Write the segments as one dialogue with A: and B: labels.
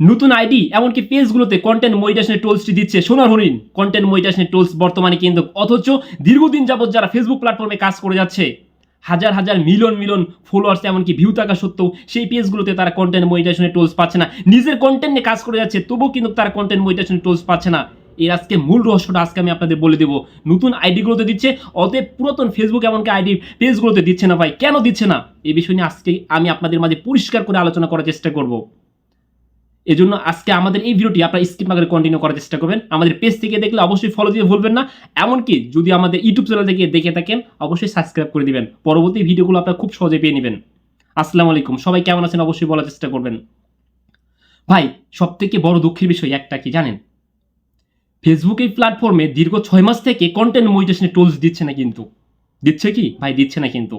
A: নতুন আইডি, এমনকি পেজগুলোতে কন্টেন্ট মনিটাইজেশনের টুলসটি দিচ্ছে। সোনার হরিণ কন্টেন্ট মনিটাইজেশনের টুলস বর্তমানে কিন্তু অথচ দীর্ঘদিন যাবত যারা ফেসবুক প্ল্যাটফর্মে কাজ করে যাচ্ছে, হাজার হাজার মিলিয়ন মিলিয়ন ফলোয়ার্স এমনকি ভিউ থাকা সত্ত্বেও সেই পেজগুলোতে তারা কন্টেন্ট মনিটাইজেশনের টুলস পাচ্ছে না। নিজের কন্টেন্ট নিয়ে কাজ করে যাচ্ছে, তবুও কিন্তু তারা কন্টেন্ট মনিটাইজেশনের টুলস পাচ্ছে না। এর আজকে মূল রহস্যটা আজকে আমি আপনাদের বলে দেবো। নতুন আইডিগুলোতে দিচ্ছে, অতএব পুরাতন ফেসবুক এমনকি আইডি পেজগুলোতে দিচ্ছে না ভাই। কেন দিচ্ছে না? এই বিষয় নিয়ে আজকে আমি আপনাদের মাঝে পরিষ্কার করে আলোচনা করার চেষ্টা করব। এজন্য আজকে আমাদের এই ভিডিওটি আপনারা স্কিপ না করে কন্টিনিউ করার চেষ্টা করবেন। আমাদের পেজ থেকে দেখলে অবশ্যই ফলো দিয়ে ভুলবেন না। এমনকি যদি আমাদের ইউটিউব চ্যানেল থেকে দেখে থাকেন, অবশ্যই সাবস্ক্রাইব করে দিবেন। পরবর্তী ভিডিওগুলো আপনারা খুব সহজে পেয়ে নেবেন। আসসালামু আলাইকুম। সবাই কেমন আছেন? অবশ্যই বলার চেষ্টা করবেন। ভাই সব থেকে বড় দুঃখের বিষয় একটা কি জানেন? ফেসবুক এই প্ল্যাটফর্মে দীর্ঘ ছয় মাস থেকে কন্টেন্ট মনিটেশনের টুলস দিচ্ছে না কিন্তু। দিচ্ছে কি? ভাই, দিচ্ছে না কিন্তু।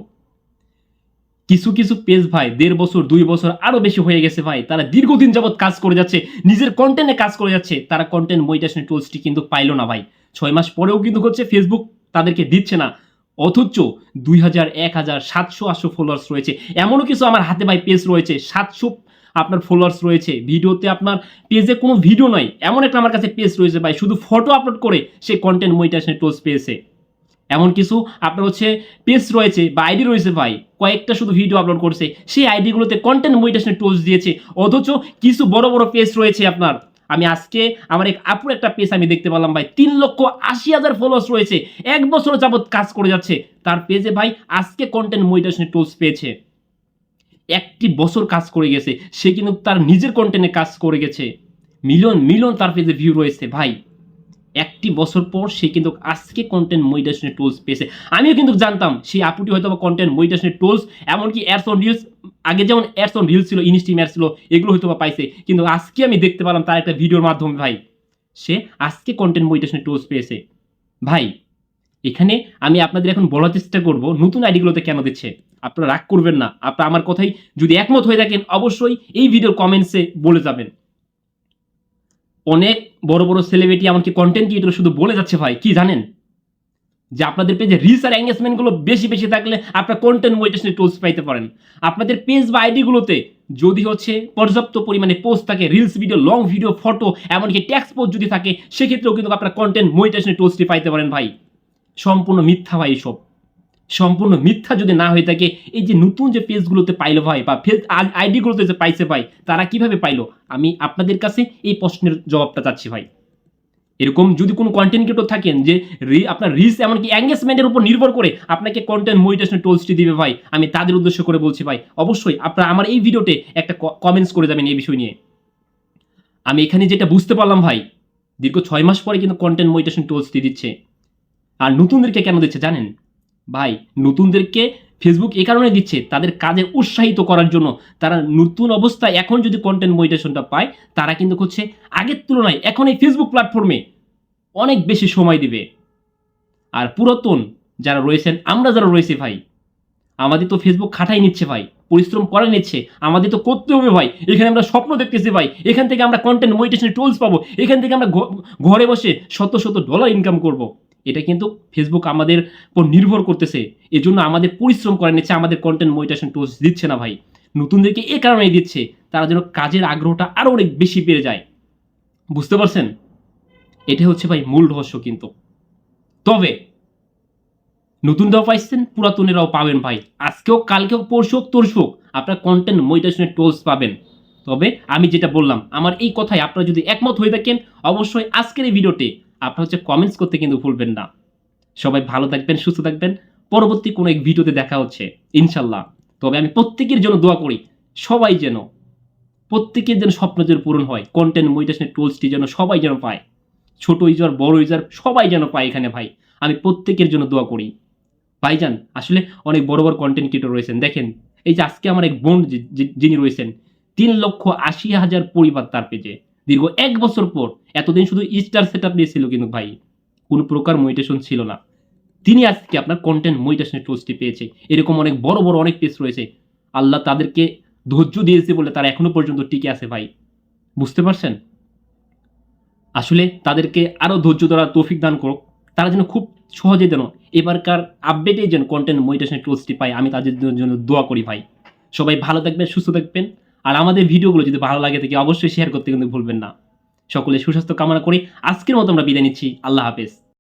A: কিছু কিছু পেজ ভাই, দেড় বছর, দুই বছর আরও বেশি হয়ে গেছে ভাই। তারা দীর্ঘদিন যাবত কাজ করে যাচ্ছে, নিজের কন্টেন্টে কাজ করে যাচ্ছে, তারা কন্টেন্ট মনিটেশন টুলসটি কিন্তু পাইলো না ভাই। ছয় মাস পরেও কিন্তু হচ্ছে ফেসবুক তাদেরকে দিচ্ছে না। অথচ দুই হাজার এক হাজার সাতশো আটশো ফলোয়ার্স রয়েছে। এমনও কিছু আমার হাতে ভাই পেজ রয়েছে, সাতশো আপনার ফলোয়ার্স রয়েছে। ভিডিওতে আপনার পেজে কোনো ভিডিও নয় এমন একটা আমার কাছে পেজ রয়েছে ভাই। শুধু ফটো আপলোড করে সে কন্টেন্ট মনিটাইজেশন টুলস পেয়েছে। এমন কিছু আপনার হচ্ছে পেজ রয়েছে বা আইডি রয়েছে ভাই। কয়েকটা শুধু ভিডিও আপলোড করছে। সেই আইডিগুলোতে কন্টেন্ট মনিটেশন টুলস দিয়েছে। অথচ কিছু বড় বড় পেজ রয়েছে আপনার। আমি আজকে আমার এক আপুর একটা পেজ আমি দেখতে পেলাম ভাই। তিন লক্ষ আশি হাজার ফলোয়ার্স রয়েছে। এক বছর যাবত কাজ করে যাচ্ছে। তার পেজে ভাই আজকে কন্টেন্ট মনিটেশন টুলস পেয়েছে। একটি বছর কাজ করে গেছে। সে কিন্তু তার নিজের কন্টেন্টে কাজ করে গেছে। মিলিয়ন মিলিয়ন তার পেজে ভিউ রয়েছে ভাই। একটি বছর পর সে কিন্তু আজকে কন্টেন্ট মনিটাইজেশনের টুলস পেয়েছে। আমিও কিন্তু জানতাম সেই আপুটি হয়তো বা কন্টেন্ট মনিটাইজেশনের টুলস এমনকি অ্যাডস অন রিলস আগে যেমন অ্যাডস অন রিলস ছিল ইনস্টিম অ্যাডস ছিল, এগুলো হয়তো বা পাইছে। কিন্তু আজকে আমি দেখতে পেলাম তার একটা ভিডিওর মাধ্যমে ভাই, সে আজকে কন্টেন্ট মনিটাইজেশনের টুলস পেয়েছে। ভাই, এখানে আমি আপনাদের এখন বলার চেষ্টা করব, নতুন আইডিগুলোতে কেন দিচ্ছে? আপনারা রাগ করবেন না। আপনারা আমার কথাই যদি একমত হয়ে থাকেন, অবশ্যই এই ভিডিওর কমেন্টসে বলে যাবেন। অনেক বড় বড় সেলিব্রিটি এমনকি কন্টেন্ট ক্রিয়েটর শুধু বলে যাচ্ছে ভাই, কি জানেন? যে আপনাদের পেজে রিচ আর এঙ্গেজমেন্টগুলো বেশি বেশি থাকলে আপনার কন্টেন্ট মনিটেশনের টুলস পাইতে পারেন। আপনাদের পেজ বা আইডিগুলোতে যদি হচ্ছে পর্যাপ্ত পরিমাণে পোস্ট থাকে reels video long video photo এমনকি ট্যাক্স পোস্ট যদি থাকে, সেক্ষেত্রেও কিন্তু আপনার কন্টেন্ট মনিটেশনের টুলসটি পাইতে পারেন ভাই। সম্পূর্ণ মিথ্যা ভাই এসব। সম্পূর্ণ মিথ্যা যদি না হয়ে থাকে, এই যে নতুন যে পেজগুলোতে পাইলো ভাই, বা ফেস আইডিগুলোতে যে পাইছে ভাই, তারা কীভাবে পাইলো? আমি আপনাদের কাছে এই প্রশ্নের জবাবটা চাচ্ছি ভাই। এরকম যদি কোনো কন্টেন্ট ক্রিয়েটর থাকেন যে আপনার রিচ এমনকি এঙ্গেজমেন্টের উপর নির্ভর করে আপনাকে কন্টেন্ট মনিটেশন টুলসটি দিবে ভাই, আমি তাদের উদ্দেশ্য করে বলছি ভাই, অবশ্যই আপনারা আমার এই ভিডিওতে একটা কমেন্টস করে যাবেন এই বিষয় নিয়ে। আমি এখানে যেটা বুঝতে পারলাম ভাই, দীর্ঘ ছয় মাস পরে কিন্তু কন্টেন্ট মনিটেশন টুলসটি দিচ্ছে। আর নতুনদেরকে কেন দিচ্ছে জানেন? ভাই, নতুনদেরকে ফেসবুক এই কারণে দিচ্ছে, তাদের কাজে উৎসাহিত করার জন্য। তারা নতুন অবস্থায় এখন যদি কন্টেন্ট মনিটেশনটা পায়, তারা কিন্তু হচ্ছে আগের তুলনায় এখন এই ফেসবুক প্ল্যাটফর্মে অনেক বেশি সময় দিবে। আর পুরাতন যারা রয়েছেন, আমরা যারা রয়েছি ভাই, আমাদের তো ফেসবুক খাটাই নিচ্ছে ভাই, পরিশ্রম করে নিচ্ছে, আমাদের তো করতে হবে ভাই। এখানে আমরা স্বপ্ন দেখতেছি ভাই, এখান থেকে আমরা কন্টেন্ট মনিটেশনের টুলস পাবো, এখান থেকে আমরা ঘরে বসে শত শত ডলার ইনকাম করব। এটা কিন্তু ফেসবুক আমাদের উপর নির্ভর করতেছে। এজন্য আমাদের পরিশ্রম করে নিচ্ছে আমাদের কন্টেন্ট মনিটেশন টুলস দিচ্ছে না ভাই। নতুনদেরকে এ কারণেই দিচ্ছে, তারা যেন কাজের আগ্রহটা আরও অনেক বেশি বেড়ে যায়। বুঝতে পারছেন? এটা হচ্ছে ভাই মূল রহস্য কিন্তু। তবে নতুনরাও পাইছেন, পুরাতনেরাও পাবেন ভাই। আজকেও, কালকেও, পরশু হোক, তরশু হোক, আপনার কন্টেন্ট মনিটেশনের টুলস পাবেন। তবে, আমি যেটা বললাম, আমার এই কথায় আপনারা যদি একমত হয়ে থাকেন, অবশ্যই আজকের এই ভিডিওতে আপনারা হচ্ছে কমেন্টস করতে কিন্তু ভুলবেন না। সবাই ভালো থাকবেন, সুস্থ থাকবেন। পরবর্তী কোনো এক ভিডিওতে দেখা হচ্ছে ইনশাল্লাহ তবে আমি প্রত্যেকের জন্য দোয়া করি, সবাই যেন, প্রত্যেকের যেন স্বপ্ন যেন পূরণ হয় কন্টেন্ট মনিটেশনের টুলসটি যেন সবাই যেন পায়। ছোট ইউজার বড় ইউজার সবাই যেন পায় এখানে ভাই। আমি প্রত্যেকের জন্য দোয়া করি। ভাইজান, আসলে অনেক বড় বড় কন্টেন্ট ক্রিয়েটর রয়েছেন। দেখেন, এই যে আজকে আমার এক বোন যিনি রয়েছেন, তিন লক্ষ আশি হাজার পরিবার তার পেজে দীর্ঘ এক বছর পর এতদিন শুধু স্টার সেট আপ নিয়েছিল কিন্তু ভাই। কোনো প্রকার মনিটেশন ছিল না। তিনি আজকে আপনার কন্টেন্ট মনিটেশনের টুলসটি পেয়েছে। এরকম অনেক বড় বড় অনেক পেজ রয়েছে। আল্লাহ তাদেরকে ধৈর্য দিয়েছে বলে তারা এখনও পর্যন্ত টিকে আছে ভাই। বুঝতে পারছেন? আসলে তাদেরকে আরও ধৈর্য ধরা তৌফিক দান করুক। তারা যেন খুব সহজে যেন এবারকার আপডেটে যেন কন্টেন্ট মনিটেশনের টুলসটি পায়, আমি তাদের জন্য দোয়া করি ভাই। সবাই ভালো থাকবেন, সুস্থ থাকবেন। আর আমাদের ভিডিওগুলো যদি ভালো লাগে থাকে অবশ্যই শেয়ার করতে কিন্তু ভুলবেন না। সকলে সুস্বাস্থ্য কামনা করি আজকের মতো আমরা বিদায় নিচ্ছি। আল্লাহ হাফেজ।